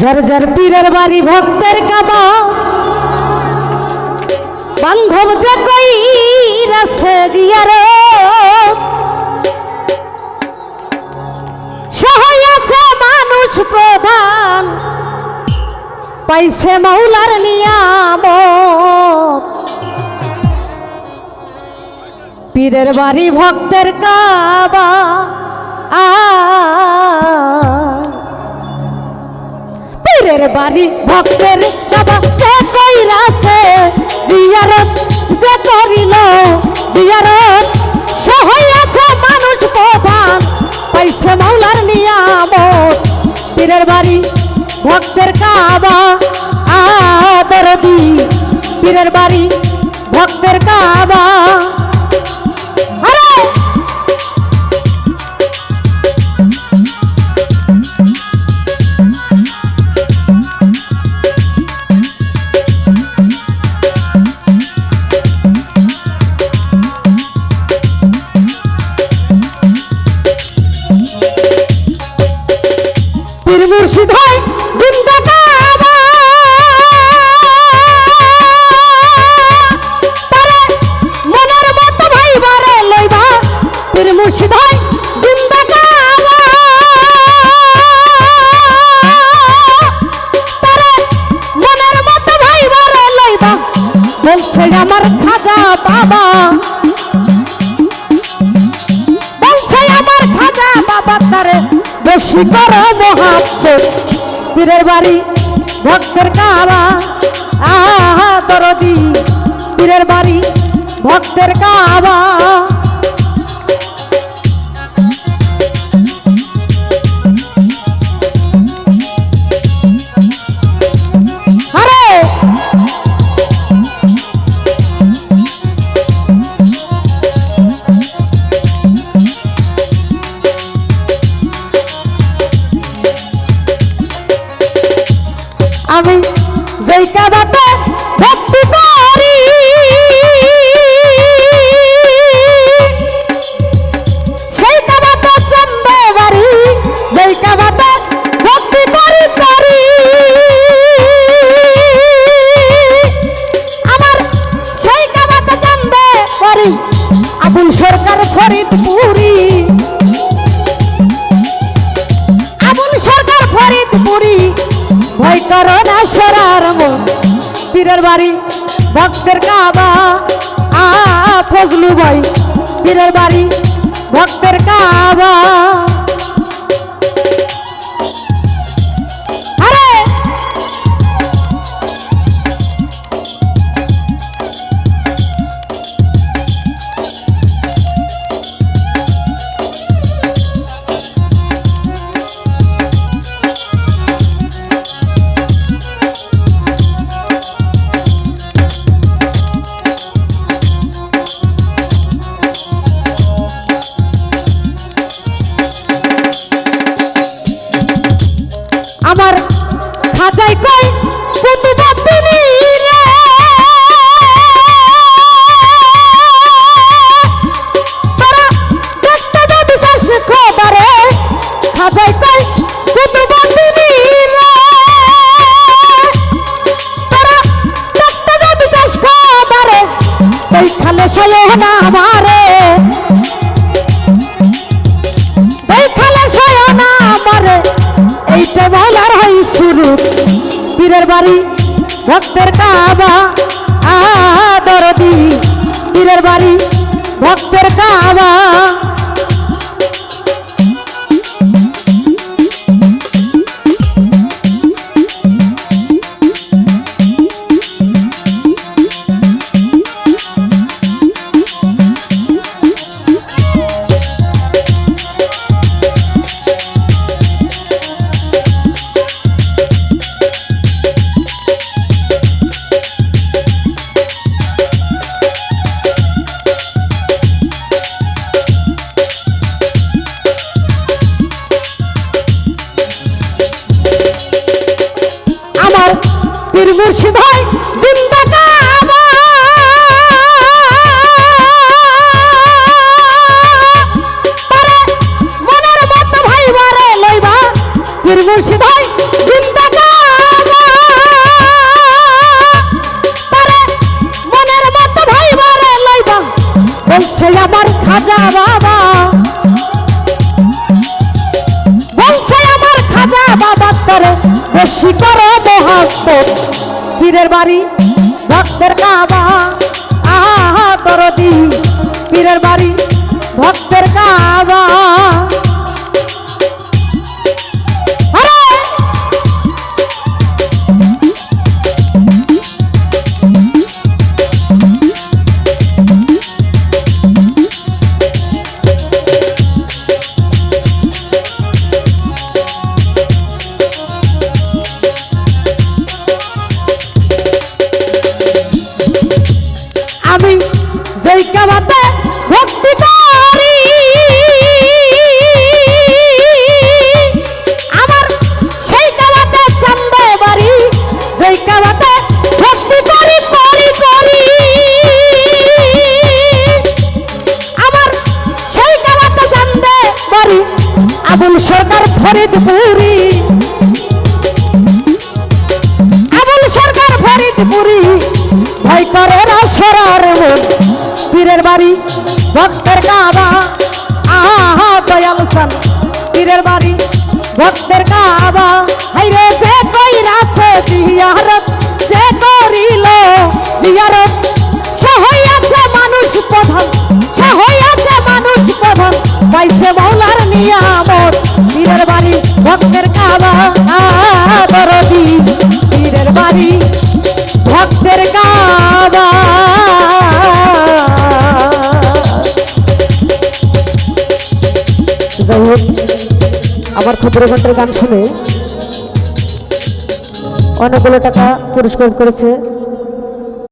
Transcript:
ঝর ঝর পীরের বাড়ি ভক্তের কাবা বান্ধব যে কই রাসে জিয়ারে সহায় আছে মানুষ প্রধান, পাইছে মাওলার নিয়ামত। পীরের বাড়ি ভক্তের কাবা, আ পীরের বাড়ি ভক্তের কাবা যে কইরাছে, জিয়ারত যে করিল, জিয়ারত সহায় আছে মানুষ প্রধান, পাইছে মাওলার নিয়ামত। পীরের বাড়ি ভক্তের কাবা আদরদি পীরের বাড়ি ভক্তের কাবা আমার খাজা বাবা। বলছে আমার খাজা বাবা তারে বেশি করো মহাব্বত। পীরের বাড়ি ভক্তের কাবা আহা, দরদি। পীরের বাড়ি ভক্তের কাবা। সরকার ফরিদপুরি। আবুল সরকার ফরিদপুরি। ভয় করো না সরার মন। পীরের বাড়ি, ভক্তের কাবা। আ, ফজলু ভাই, পীরের বাড়ি, ভক্তের কাবা। পীরের বাড়ি ভক্তের কাবা আদরদি পীরের বাড়ি ভক্তের কাবা মুর্শিদ হয় জিন্দাটা মুর্শিদ হয় জিন্দাটা মনের মত ভাই মারে লইবা বলছে আমার খাজা বাবা বলছে আমার খাজা বাবা করে বেশি করে। পীরের বাড়ি ভক্তের কাবা। আহা দরদি পীরের বাড়ি ভক্তের কাবা। আবুল সরকার ফরিদপুরি। আবুল সরকার ফরিদপুরি। ভয় করে না সরার পীরের বাড়ি, ভক্তের কাবা। আহা, দয়াল সান। পীরের বাড়ি, ভক্তের কাবা। হাইরে যে কইরাছে জিয়ারত, যে করিল জিয়ারত। সে হইয়াছে মানুষ প্রধান, সে হইয়াছে মানুষ প্রধান। পাইছে মৌলার ভক্তের কাবা দরদি পীরের বাড়ি, ভক্তের কাবা আমার ক্ষুদ্র ঘণ্টার গান শুনে অনেকগুলো টাকা পুরস্কার করেছে।